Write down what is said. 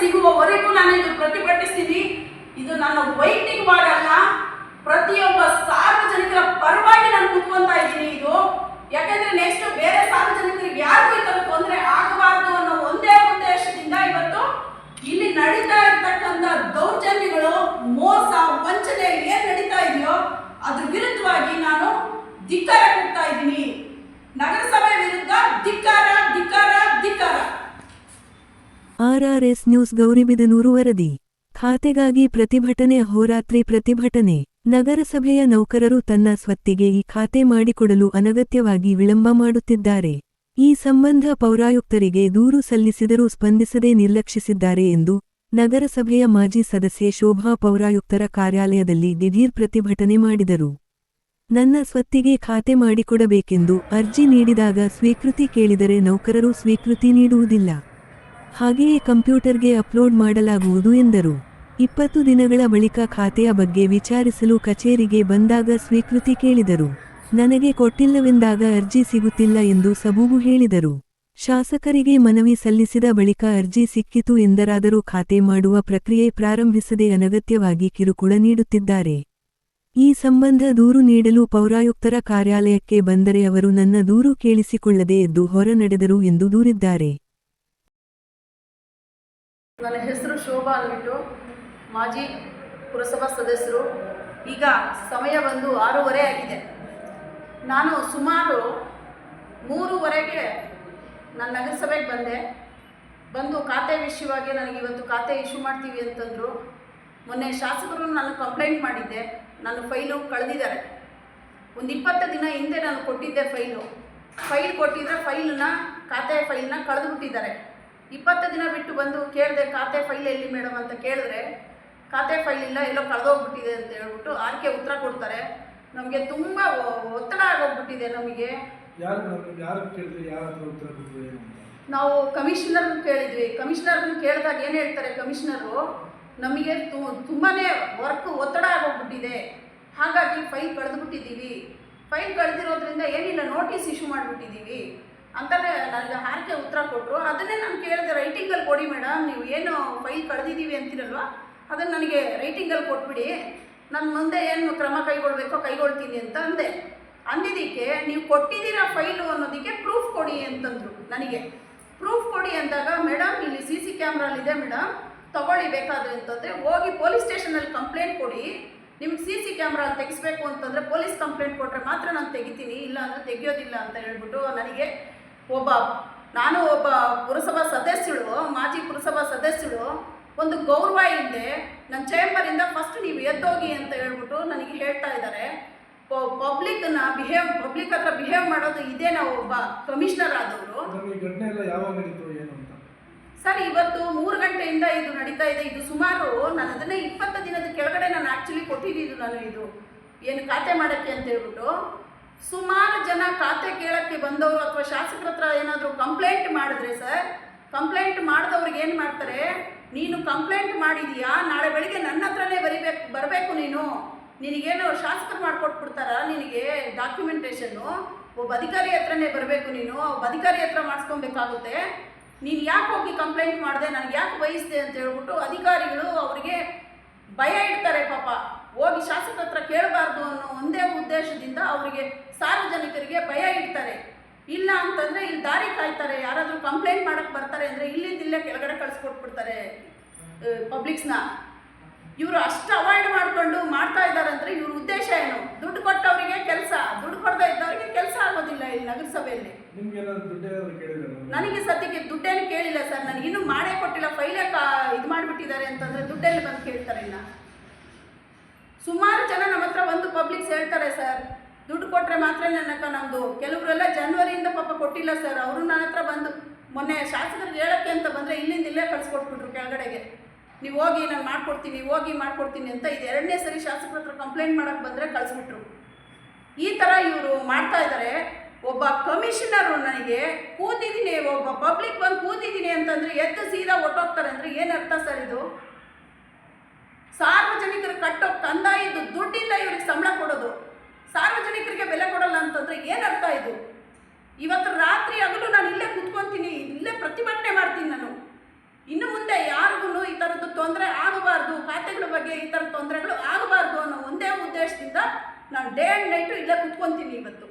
ಸಿಗುವವರೆಗೂ ನಾನು ಇದು ಪ್ರತಿಭಟಿಸ್ತೀನಿ. ಇದು ನನ್ನ ವೈಯಕ್ತಿಕ ವಾದಲ್ಲ ಪ್ರತಿಯೊಬ್ಬ ಸಾರ್ವಜನಿಕರ ಪರವಾಗಿ ನಾನು ಕೂತ್ಕೊಂತ ಇದ್ದೀನಿ ಇದು. ಯಾಕಂದ್ರೆ ನೆಕ್ಸ್ಟ್ ಬೇರೆ ಸಾರ್ವಜನಿಕರಿಗೆ ಯಾರಿಗೂ ಈ ತೊಂದರೆ ಆಗಬಾರ್ದು ಅನ್ನೋ ಒಂದೇ ಉದ್ದೇಶದಿಂದ ಇವತ್ತು ಇಲ್ಲಿ ನಡೀತಾ ಇರತಕ್ಕಂಥ ದೌರ್ಜನ್ಯಗಳು, ಮೋಸ, ವಂಚನೆ ಆರ್ಆರ್ಎಸ್ ನ್ಯೂಸ್ ಗೌರಿಬಿದನೂರು ವರದಿ. ಖಾತೆಗಾಗಿ ಪ್ರತಿಭಟನೆ ಅಹೋರಾತ್ರಿ ಪ್ರತಿಭಟನೆ. ನಗರಸಭೆಯ ನೌಕರರು ತನ್ನ ಸ್ವತ್ತಿಗೆ ಈ ಖಾತೆ ಮಾಡಿಕೊಡಲು ಅನಗತ್ಯವಾಗಿ ವಿಳಂಬ ಮಾಡುತ್ತಿದ್ದಾರೆ. ಈ ಸಂಬಂಧ ಪೌರಾಯುಕ್ತರಿಗೆ ದೂರು ಸಲ್ಲಿಸಿದರೂ ಸ್ಪಂದಿಸದೆ ನಿರ್ಲಕ್ಷಿಸಿದ್ದಾರೆ ಎಂದು ನಗರಸಭೆಯ ಮಾಜಿ ಸದಸ್ಯೆ ಶೋಭಾ ಪೌರಾಯುಕ್ತರ ಕಾರ್ಯಾಲಯದಲ್ಲಿ ದಿಢೀರ್ ಪ್ರತಿಭಟನೆ ಮಾಡಿದರು. ನನ್ನ ಸ್ವತ್ತಿಗೆ ಖಾತೆ ಮಾಡಿಕೊಡಬೇಕೆಂದು ಅರ್ಜಿ ನೀಡಿದಾಗ ಸ್ವೀಕೃತಿ ಕೇಳಿದರೆ ನೌಕರರು ಸ್ವೀಕೃತಿ ನೀಡುವುದಿಲ್ಲ. ಹಾಗೆಯೇ ಕಂಪ್ಯೂಟರ್ಗೆ ಅಪ್ಲೋಡ್ ಮಾಡಲಾಗುವುದು ಎಂದರು. ಇಪ್ಪತ್ತು ದಿನಗಳ ಬಳಿಕ ಖಾತೆಯ ಬಗ್ಗೆ ವಿಚಾರಿಸಲು ಕಚೇರಿಗೆ ಬಂದಾಗ ಸ್ವೀಕೃತಿ ಕೇಳಿದರು. ನನಗೆ ಕೊಟ್ಟಿಲ್ಲವೆಂದಾಗ ಅರ್ಜಿ ಸಿಗುತ್ತಿಲ್ಲ ಎಂದು ಸಬೂಬು ಹೇಳಿದರು. ಶಾಸಕರಿಗೆ ಮನವಿ ಸಲ್ಲಿಸಿದ ಬಳಿಕ ಅರ್ಜಿ ಸಿಕ್ಕಿತು ಎಂದರಾದರೂ ಖಾತೆ ಮಾಡುವ ಪ್ರಕ್ರಿಯೆ ಪ್ರಾರಂಭಿಸದೆ ಅನಗತ್ಯವಾಗಿ ಕಿರುಕುಳ ನೀಡುತ್ತಿದ್ದಾರೆ. ಈ ಸಂಬಂಧ ದೂರು ನೀಡಲು ಪೌರಾಯುಕ್ತರ ಕಾರ್ಯಾಲಯಕ್ಕೆ ಬಂದರೆ ಅವರು ನನ್ನ ದೂರು ಕೇಳಿಸಿಕೊಳ್ಳದೆ ಎದ್ದು ಹೊರ ನಡೆದರು ಎಂದು ದೂರಿದ್ದಾರೆ. ನನ್ನ ಹೆಸರು ಶೋಭಾ ಅಂದ್ಬಿಟ್ಟು ಮಾಜಿ ಪುರಸಭಾ ಸದಸ್ಯರು. ಈಗ ಸಮಯ ಬಂದು ಆರೂವರೆ ಆಗಿದೆ. ನಾನು ಸುಮಾರು ಮೂರುವರೆಗೆ ನಾನು ನಗರಸಭೆಗೆ ಬಂದೆ. ಬಂದು ಖಾತೆ ವಿಷಯವಾಗಿ ನನಗೆ ಇವತ್ತು ಖಾತೆ ಇಶ್ಯೂ ಮಾಡ್ತೀವಿ ಅಂತಂದರು. ಮೊನ್ನೆ ಶಾಸಕರು ನಾನು ಕಂಪ್ಲೇಂಟ್ ಮಾಡಿದ್ದೆ. ನನ್ನ ಫೈಲು ಕಳೆದಿದ್ದಾರೆ. ಒಂದು ಇಪ್ಪತ್ತು ದಿನ ಹಿಂದೆ ನಾನು ಕೊಟ್ಟಿದ್ದೆ ಫೈಲು. ಫೈಲ್ ಕೊಟ್ಟಿದ್ರೆ ಫೈಲನ್ನ, ಖಾತೆ ಫೈಲನ್ನ ಕಳೆದುಬಿಟ್ಟಿದ್ದಾರೆ. ಇಪ್ಪತ್ತು ದಿನ ಬಿಟ್ಟು ಬಂದು ಕೇಳಿದೆ ಖಾತೆ ಫೈಲ್ ಎಲ್ಲಿ ಮೇಡಮ್ ಅಂತ ಕೇಳಿದ್ರೆ ಖಾತೆ ಫೈಲ್ ಇಲ್ಲ ಎಲ್ಲೋ ಕಳೆದೋಗ್ಬಿಟ್ಟಿದೆ ಅಂತ ಹೇಳ್ಬಿಟ್ಟು ಆರ್ಕೆ ಉತ್ತರ ಕೊಡ್ತಾರೆ. ನಮಗೆ ತುಂಬ ಒತ್ತಡ ಆಗೋಗ್ಬಿಟ್ಟಿದೆ ನಮಗೆ. ನಾವು ಕಮಿಷನರ್ನ ಕೇಳಿದ್ವಿ. ಕಮಿಷನರ್ನ ಕೇಳಿದಾಗ ಏನು ಹೇಳ್ತಾರೆ ಕಮಿಷನರು ನಮಗೆ ತುಂಬಾ ವರ್ಕ್ ಒತ್ತಡ ಆಗೋಗ್ಬಿಟ್ಟಿದೆ. ಹಾಗಾಗಿ ಫೈಲ್ ಕಳೆದುಬಿಟ್ಟಿದ್ದೀವಿ. ಫೈಲ್ ಕಳೆದಿರೋದ್ರಿಂದ ಏನಿಲ್ಲ ನೋಟಿಸ್ ಇಶ್ಯೂ ಮಾಡಿಬಿಟ್ಟಿದ್ದೀವಿ. ಅಂತಾನೆ ನನಗೆ ಹಾರಿಕೆ ಉತ್ತರ ಕೊಟ್ಟರು ಅದನ್ನೇ ನಾನು ಕೇಳಿದೆ ರೈಟಿಂಗಲ್ಲಿ ಕೊಡಿ ಮೇಡಮ್ ನೀವು ಏನು ಫೈಲ್ ಕಳೆದಿದ್ದೀವಿ ಅಂತೀರಲ್ವ? ಅದನ್ನು ನನಗೆ ರೈಟಿಂಗಲ್ಲಿ ಕೊಟ್ಬಿಡಿ. ನಾನು ಮುಂದೆ ಏನು ಕ್ರಮ ಕೈಗೊಳ್ಬೇಕೋ ಕೈಗೊಳ್ತೀನಿ ಅಂತ ಅಂದೆ. ಅಂದಿದ್ದಕ್ಕೆ, ನೀವು ಕೊಟ್ಟಿದ್ದೀರಾ ಫೈಲು ಅನ್ನೋದಕ್ಕೆ ಪ್ರೂಫ್ ಕೊಡಿ ಅಂತಂದರು ನನಗೆ. ಪ್ರೂಫ್ ಕೊಡಿ ಅಂದಾಗ ಮೇಡಮ್ ಇಲ್ಲಿ ಸಿ ಸಿ ಕ್ಯಾಮ್ರಲ್ಲಿದೆ ಮೇಡಮ್ ತಗೊಳ್ಳಿ ಬೇಕಾದ್ರೆ ಅಂತಂದರೆ, ಹೋಗಿ ಪೊಲೀಸ್ ಸ್ಟೇಷನಲ್ಲಿ ಕಂಪ್ಲೇಂಟ್ ಕೊಡಿ. ನಿಮ್ಗೆ ಸಿ ಸಿ ಕ್ಯಾಮ್ರಾ ತೆಗಿಸ್ಬೇಕು ಅಂತಂದರೆ ಪೊಲೀಸ್ ಕಂಪ್ಲೇಂಟ್ ಕೊಟ್ಟರೆ ಮಾತ್ರ ನಾನು ತೆಗಿತೀನಿ ಇಲ್ಲ ಅಂದರೆ ತೆಗಿಯೋದಿಲ್ಲ ಅಂತ ಹೇಳ್ಬಿಟ್ಟು ನನಗೆ ಒಬ್ಬ ನಾನು ಒಬ್ಬ ಪುರಸಭಾ ಸದಸ್ಯಳು ಮಾಜಿ ಪುರಸಭಾ ಸದಸ್ಯಳು ಒಂದು ಗೌರವ ಇಲ್ಲದೆ ನನ್ನ ಚೇಂಬರಿಂದ ಫಸ್ಟ್ ನೀವು ಎದ್ದೋಗಿ ಅಂತ ಹೇಳ್ಬಿಟ್ಟು ನನಗೆ ಹೇಳ್ತಾ ಇದ್ದಾರೆ. ಪಬ್ಲಿಕ್ನ ಬಿಹೇವ್ ಪಬ್ಲಿಕ್ ಹತ್ರ ಬಿಹೇವ್ ಮಾಡೋದು ಇದೇ ನಾವು ಒಬ್ಬ ಕಮಿಷನರ್ ಆದವರು. ಸರ್ ಇವತ್ತು ಮೂರು ಗಂಟೆಯಿಂದ ಇದು ನಡೀತಾ ಇದೆ. ಇದು ಸುಮಾರು ನಾನು ಅದನ್ನೇ ಇಪ್ಪತ್ತು ದಿನದ ಕೆಳಗಡೆ ನಾನು ಆ್ಯಕ್ಚುಲಿ ಕೊಟ್ಟಿದ್ದು ನಾನು ಇದು. ಏನು ಖಾತೆ ಮಾಡೋಕ್ಕೆ ಅಂತ ಹೇಳ್ಬಿಟ್ಟು ಸುಮಾರು ಜನ ಖಾತೆ ಕೇಳೋಕ್ಕೆ ಬಂದವರು ಅಥವಾ ಶಾಸಕರ ಹತ್ರ ಏನಾದರೂ ಕಂಪ್ಲೇಂಟ್ ಮಾಡಿದ್ರೆ ಸರ್ ಕಂಪ್ಲೇಂಟ್ ಮಾಡಿದವ್ರಿಗೆ ಏನು ಮಾಡ್ತಾರೆ? ನೀನು ಕಂಪ್ಲೇಂಟ್ ಮಾಡಿದೀಯಾ? ನಾಳೆ ಬೆಳಿಗ್ಗೆ ನನ್ನ ಹತ್ರನೇ ಬರಿಬೇಕು, ಬರಬೇಕು ನೀನು. ನಿನಗೇನು ಶಾಸಕರು ಮಾಡಿಕೊಟ್ಬಿಡ್ತಾರ ನಿನಗೆ ಡಾಕ್ಯುಮೆಂಟೇಷನ್ನು ಒಬ್ಬ ಅಧಿಕಾರಿ ಹತ್ರನೇ ಬರಬೇಕು ನೀನು. ಒಬ್ಬ ಅಧಿಕಾರಿ ಹತ್ರ ಮಾಡಿಸ್ಕೊಬೇಕಾಗುತ್ತೆ. ನೀನು ಯಾಕೆ ಹೋಗಿ ಕಂಪ್ಲೇಂಟ್ ಮಾಡಿದೆ? ನನಗೆ ಯಾಕೆ ಬಯಸಿದೆ ಅಂತ ಹೇಳ್ಬಿಟ್ಟು ಅಧಿಕಾರಿಗಳು ಅವರಿಗೆ ಭಯ ಇಡ್ತಾರೆ ಪಾಪ. ಹೋಗಿ ಶಾಸಕ ಹತ್ರ ಕೇಳಬಾರ್ದು ಅನ್ನೋ ಒಂದೇ ಉದ್ದೇಶದಿಂದ ಅವರಿಗೆ ಸಾರ್ವಜನಿಕರಿಗೆ ಭಯ ಇಡ್ತಾರೆ. ಇಲ್ಲ ಅಂತಂದರೆ ಇಲ್ಲಿ ದಾರಿ ಕಾಯ್ತಾರೆ. ಯಾರಾದರೂ ಕಂಪ್ಲೇಂಟ್ ಮಾಡೋಕ್ಕೆ ಬರ್ತಾರೆ ಅಂದರೆ ಇಲ್ಲಿಂದ ಇಲ್ಲೇ ಕೆಳಗಡೆ ಕಳಿಸ್ಕೊಟ್ಬಿಡ್ತಾರೆ ಪಬ್ಲಿಕ್ಸ್ನ ಇವರು ಅಷ್ಟು ಅವಾಯ್ಡ್ ಮಾಡಿಕೊಂಡು ಮಾಡ್ತಾ ಇದ್ದಾರೆ ಅಂದರೆ ಇವ್ರ ಉದ್ದೇಶ ಏನು? ದುಡ್ಡು ಕೊಟ್ಟವರಿಗೆ ಕೆಲಸ. ದುಡ್ಡು ಕೊಡದೆ ಇದ್ದವರಿಗೆ ಕೆಲಸ ಆಗೋದಿಲ್ಲ ಇಲ್ಲಿ ನಗರಸಭೆಯಲ್ಲಿ. ನನಗೆ ಸದ್ಯಕ್ಕೆ ದುಡ್ಡೇನು ಕೇಳಿಲ್ಲ ಸರ್. ನನಗೆ ಇನ್ನೂ ಮಾಡೇ ಕೊಟ್ಟಿಲ್ಲ. ಫೈಲೇ ಕಾ ಇದು ಮಾಡಿಬಿಟ್ಟಿದ್ದಾರೆ ಅಂತಂದರೆ ದುಡ್ಡೆಲ್ಲಿ ಬಂದು ಕೇಳ್ತಾರೆ ಇನ್ನು. ಸುಮಾರು ಜನ ನಮ್ಮ ಹತ್ರ ಒಂದು ಪಬ್ಲಿಕ್ಸ್ ಹೇಳ್ತಾರೆ ಸರ್. ದುಡ್ಡು ಕೊಟ್ಟರೆ ಮಾತ್ರ ನನ್ನಕ್ಕ ನಮ್ಮದು ಕೆಲವರೆಲ್ಲ ಜನ್ವರಿಯಿಂದ ಪಾಪ ಕೊಟ್ಟಿಲ್ಲ ಸರ್ ಅವರು ನನ್ನ ಹತ್ರ ಬಂದು ಮೊನ್ನೆ ಶಾಸಕರಿಗೆ ಹೇಳೋಕ್ಕೆ ಅಂತ ಬಂದರೆ ಇಲ್ಲಿಂದ ಇಲ್ಲೇ ಕಳಿಸ್ಕೊಟ್ಬಿಟ್ರು ಕೆಳಗಡೆಗೆ. ನೀವು ಹೋಗಿ ನಾನು ಮಾಡ್ಕೊಡ್ತೀನಿ ಹೋಗಿ ಮಾಡ್ಕೊಡ್ತೀನಿ ಅಂತ ಇದು ಎರಡನೇ ಸರಿ ಶಾಸಕರ ಹತ್ರ ಕಂಪ್ಲೇಂಟ್ ಮಾಡೋಕ್ಕೆ ಬಂದರೆ ಕಳಿಸ್ಬಿಟ್ರು. ಈ ಥರ ಇವರು ಮಾಡ್ತಾ ಇದ್ದಾರೆ ಒಬ್ಬ ಕಮಿಷನರು ನನಗೆ ಕೂತಿದ್ದೀನಿ, ಒಬ್ಬ ಪಬ್ಲಿಕ್ ಬಂದು ಕೂತಿದ್ದೀನಿ ಅಂತಂದರೆ ಎದ್ದು ಸೀದಾ ಒಟ್ಟೋಗ್ತಾರೆ ಅಂದರೆ ಏನು ಅರ್ಥ ಸರ್ ಇದು? ಸಾರ್ವಜನಿಕರು ಕಟ್ಟೋ ಕಂದಾಯದ್ದು ದುಡ್ಡಿಂದ ಇವ್ರಿಗೆ ಸಂಬಳ ಕೊಡೋದು. ಸಾರ್ವಜನಿಕರಿಗೆ ಬೆಲೆ ಕೊಡಲ್ಲ ಅಂತಂದರೆ ಅರ್ಥ ಇದು? ಇವತ್ತು ರಾತ್ರಿ ಹಗಲು ನಾನು ಇಲ್ಲೇ ಕೂತ್ಕೊತೀನಿ, ಇಲ್ಲೇ ಪ್ರತಿಭಟನೆ ಮಾಡ್ತೀನಿ ನಾನು. ಇನ್ನು ಮುಂದೆ ಯಾರಿಗೂ ಈ ಥರದ್ದು ತೊಂದರೆ ಆಗಬಾರ್ದು, ಖಾತೆಗಳ ಬಗ್ಗೆ ಈ ಥರ ತೊಂದರೆಗಳು ಆಗಬಾರ್ದು ಅನ್ನೋ ಒಂದೇ ಉದ್ದೇಶದಿಂದ ನಾನು ಡೇ ಆ್ಯಂಡ್ ನೈಟು ಇಲ್ಲೇ ಕೂತ್ಕೊಂತೀನಿ ಇವತ್ತು.